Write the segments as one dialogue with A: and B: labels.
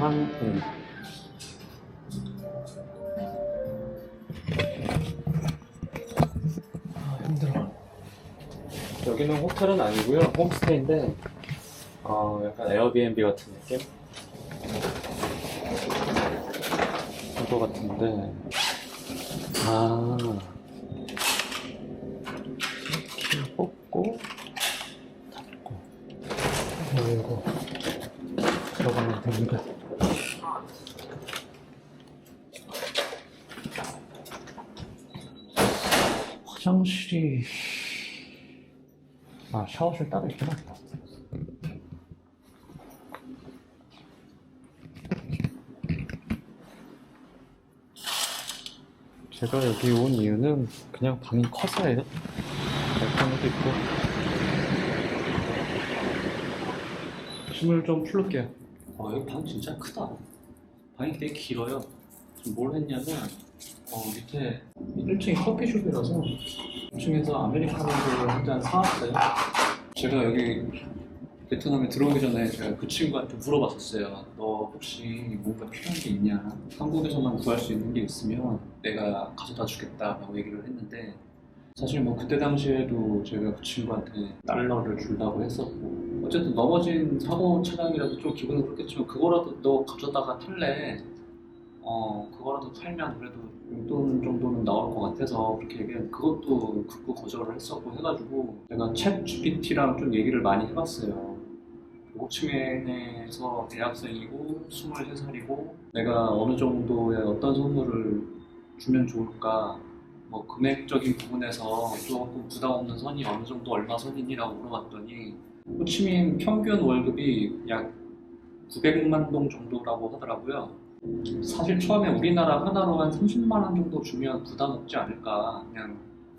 A: 황 아, 힘들어. 여기는 호텔은 아니고요. 홈스테이인데, 어, 약간 에어비앤비 같은 느낌? 그거 같은데, 아, 이렇게 뽑고, 닫고, 열고, 들어가면 됩니다. 화장실이 아 샤워실 따로 있긴 하다. 제가 여기 온 이유는 그냥 방이 커서예요. 발코니도 있고. 침을 좀 풀을게요. 어 여기 방 진짜 크다 방이 되게 길어요 뭘 했냐면 어 밑에 1층이 커피숍이라서 2층에서 아메리카노를 한 잔 사왔어요. 제가 여기 베트남에 들어오기 전에 제가 그 친구한테 물어봤었어요. 너 혹시 뭔가 필요한 게 있냐? 한국에서만 구할 수 있는 게 있으면 내가 가져다 주겠다라고 얘기를 했는데 사실 뭐 그때 당시에도 제가 그 친구한테 달러를 준다고 했었고 어쨌든 넘어진 사고 차량이라서 좀 기분은 그렇겠지만 그거라도 너 가져다가 탈래 어 그거라도 팔면 그래도 용돈 정도는 나올 것 같아서 그렇게 얘기한 그것도 극구 거절을 했었고 해가지고 제가 챗 GPT랑 좀 얘기를 많이 해봤어요. 호치민에서 대학생이고 23살이고 내가 어느 정도의 어떤 선물을 주면 좋을까 뭐 금액적인 부분에서 조금 부담 없는 선이 어느 정도 얼마 선이니라고 물어봤더니 호치민 평균 월급이 약 900만 동 정도라고 하더라고요. 사실 처음에 우리나라 하나로 한 30만 원 정도 주면 부담 없지 않을까 그냥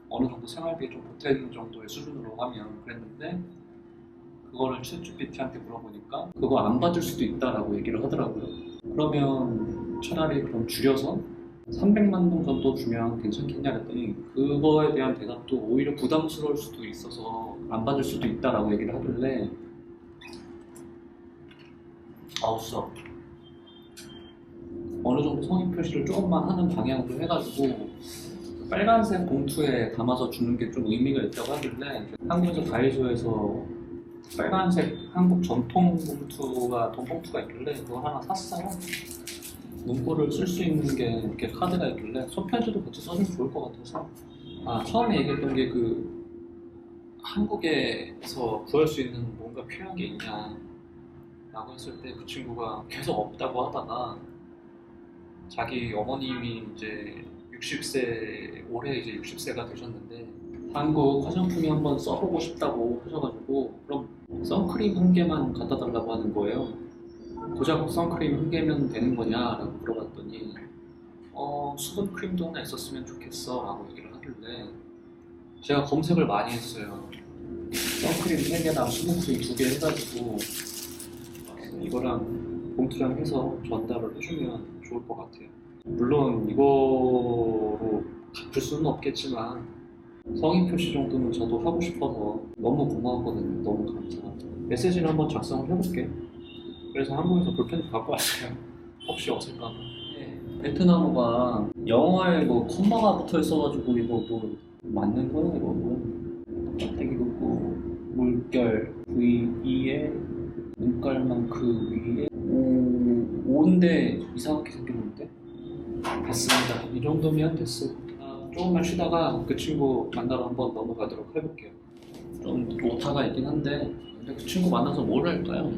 A: 어느 정도 생활비에 좀 보태는 정도의 수준으로 하면 그랬는데 그거를 챗GPT한테 물어보니까 그거 안 받을 수도 있다라고 얘기를 하더라고요 그러면 차라리 그럼 줄여서 300만 동 정도 주면 괜찮겠냐 그랬더니 그거에 대한 대답도 오히려 부담스러울 수도 있어서 안 받을 수도 있다라고 얘기를 하길래 써 어느 정도 성의 표시를 조금만 하는 방향으로 해가지고 빨간색 봉투에 담아서 주는 게 좀 의미가 있다고 하길래 한국에서 다이소에서 빨간색 한국 전통 봉투가 돈 봉투가 있길래 그거 하나 샀어요. 문구를 쓸 수 있는 게 이렇게 카드가 있길래 손편지도 같이 써주면 좋을 것 같아서 아 처음에 얘기했던 게 그 한국에서 구할 수 있는 뭔가 필요한 게 있냐 라고 했을 때 그 친구가 계속 없다고 하다가 자기 어머님이 이제 60세 올해 이제 60세가 되셨는데 한국 화장품이 한번 써보고 싶다고 하셔가지고 그럼 선크림 한 개만 갖다 달라고 하는 거예요. 고작 선크림 한 개면 되는 거냐라고 물어봤더니 어 수분 크림도 하나 있었으면 좋겠어 라고 얘기를 하길래 제가 검색을 많이 했어요. 선크림 3개랑 수분 크림 2개 해가지고 이거랑 봉투랑 해서 전달을 해주면 좋을 것 같아요. 물론 이거로 갚을 수는 없겠지만 성의 표시 정도는 저도 하고 싶어서 너무 고마웠거든요. 너무 감사합니다. 메시지를 한번 작성을 해볼게. 그래서 한국에서 볼펜도 갖고 왔어요. 혹시 어색하면. 네. 베트남어가 영어에 뭐 콤마가 붙어 있어가지고 이거 뭐 맞는 거야 이거 뭐 짝대기 긋고 물결 V2에 눈깔만 그 위에 오, 오인데 이상하게 생겼는데 됐습니다. 이 정도면 됐어. 아, 조금만 쉬다가 그 친구 만나러 한번 넘어가도록 해볼게요. 좀 오타가 있긴 한데 근데 그 친구 만나서 뭘 할까요?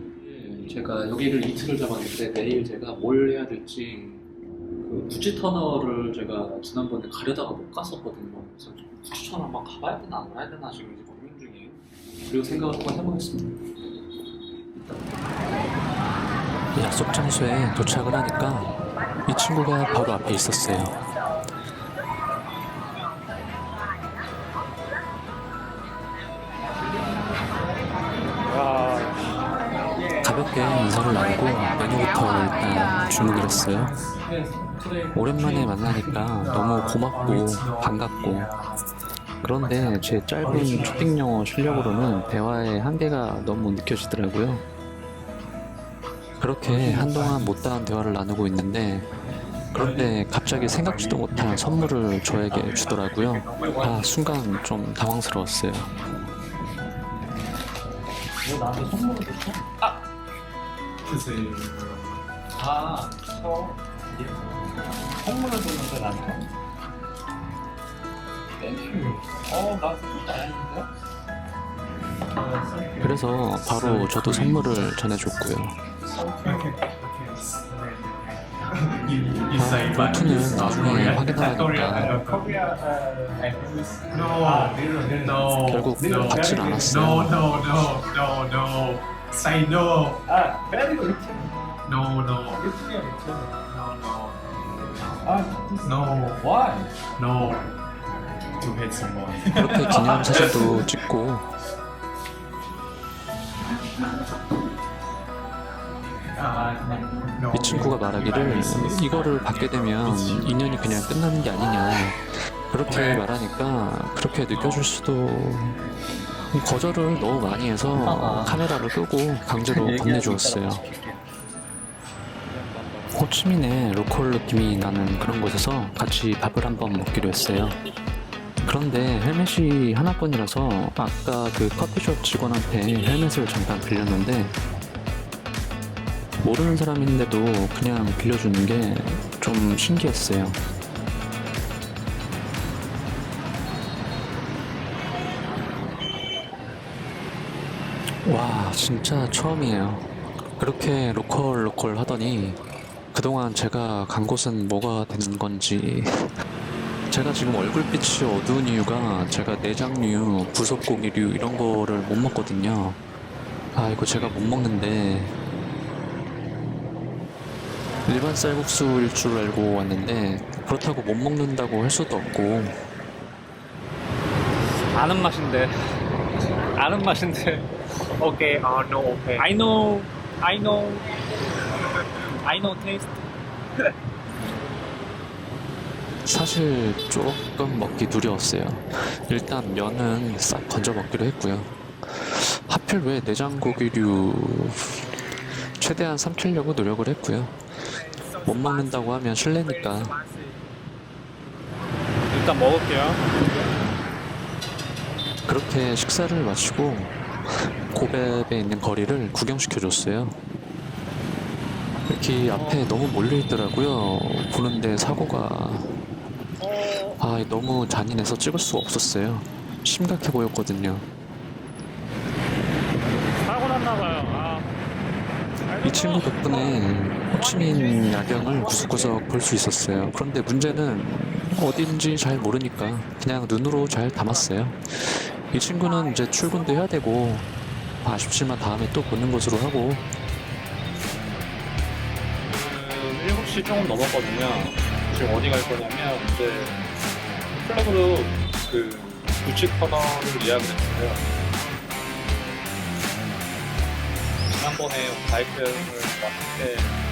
A: 제가 여기를 이틀을 잡았는데 내일 제가 뭘 해야 될지 그 구찌 터널을 제가 지난번에 가려다가 못 갔었거든요. 그래서 좀 구찌 터널 한번 가봐야 되나 안 가야 되나 지금 이제 고민 중이에요. 그리고 생각을 한번 해보겠습니다.
B: 약속 장소에 도착을 하니까 이 친구가 바로 앞에 있었어요. 가볍게 인사를 나누고 메뉴부터 일단 주문을 했어요. 오랜만에 만나니까 너무 고맙고 반갑고 그런데 제 짧은 초딩 영어 실력으로는 대화의 한계가 너무 느껴지더라고요.
A: 그렇게 한동안 못다한 대화를 나누고 있는데 그런데 갑자기 생각지도 못한 선물을 저에게 주더라고요. 아 순간 좀 당황스러웠어요.
C: 왜 나한테 선물을 줬어?
B: 주세요.
C: 아, 저 예. 선물을 줬는데 나한테? 땡큐. 어, 나 아닌데?
A: 그래서 바로 저도 선물을 전해줬고요. 아, 볼트는 나중에
B: no,
A: 결국 받질 않았어요.
B: Say no.
C: 아, 그래도 이렇게.
B: No, no,
C: 이렇게 이렇게.
B: no, no,
C: 아,
B: no,
C: why?
B: no. To hit someone.
A: 그렇게 기념 사진도 찍고
B: No.
A: 이 친구가 말하기를 이거를 받게 되면 인연이 그냥 끝나는 게 아니냐 그렇게 말하니까 그렇게 느껴질 수도 거절을 너무 많이 해서 카메라를 끄고 강제로 건네주었어요. 호치민의 로컬 느낌이 나는 그런 곳에서 같이 밥을 한번 먹기로 했어요. 그런데 헬멧이 하나뿐이라서 아까 그 커피숍 직원한테 헬멧을 잠깐 빌렸는데 모르는 사람인데도 그냥 빌려주는 게 좀 신기했어요. 진짜 처음이에요. 그렇게 로컬 로컬 하더니 그동안 제가 간 곳은 뭐가 되는 건지. 제가 지금 얼굴빛이 어두운 이유가 제가 내장류, 부속고기류 이런 거를 못 먹거든요. 아, 이거 제가 못 먹는데. 일반 쌀국수일 줄 알고 왔는데 그렇다고 못 먹는다고 할 수도 없고.
D: 아는 맛인데. 아는 맛인데
E: Okay or no okay?
D: I know I know I know taste
A: 사실 조금 먹기 두려웠어요. 일단 면은 싹 건져 먹기로 했고요. 하필 왜 내장고기류 최대한 삼키려고 노력을 했고요. 못 먹는다고 하면 실례니까
D: 일단 먹을게요
A: 그렇게 식사를 마치고 고베에 있는 거리를 구경시켜줬어요. 이렇게 앞에 너무 몰려있더라고요. 보는데 사고가 아 너무 잔인해서 찍을 수가 없었어요. 심각해 보였거든요.
D: 사고 났나봐요 아.
A: 이 친구 덕분에 호치민 야경을 구석구석 볼 수 있었어요. 그런데 문제는 어딘지 잘 모르니까 그냥 눈으로 잘 담았어요. 이 친구는 이제 출근도 해야 되고 아쉽지만 다음에 또 보는 것으로 하고.
D: 지금 7시 조금 넘었거든요. 지금 어디 갈 거냐면 이제 플래그로 그 부치 터널을 예약을 했어요. 지난번에 바이크 여행을 왔을 때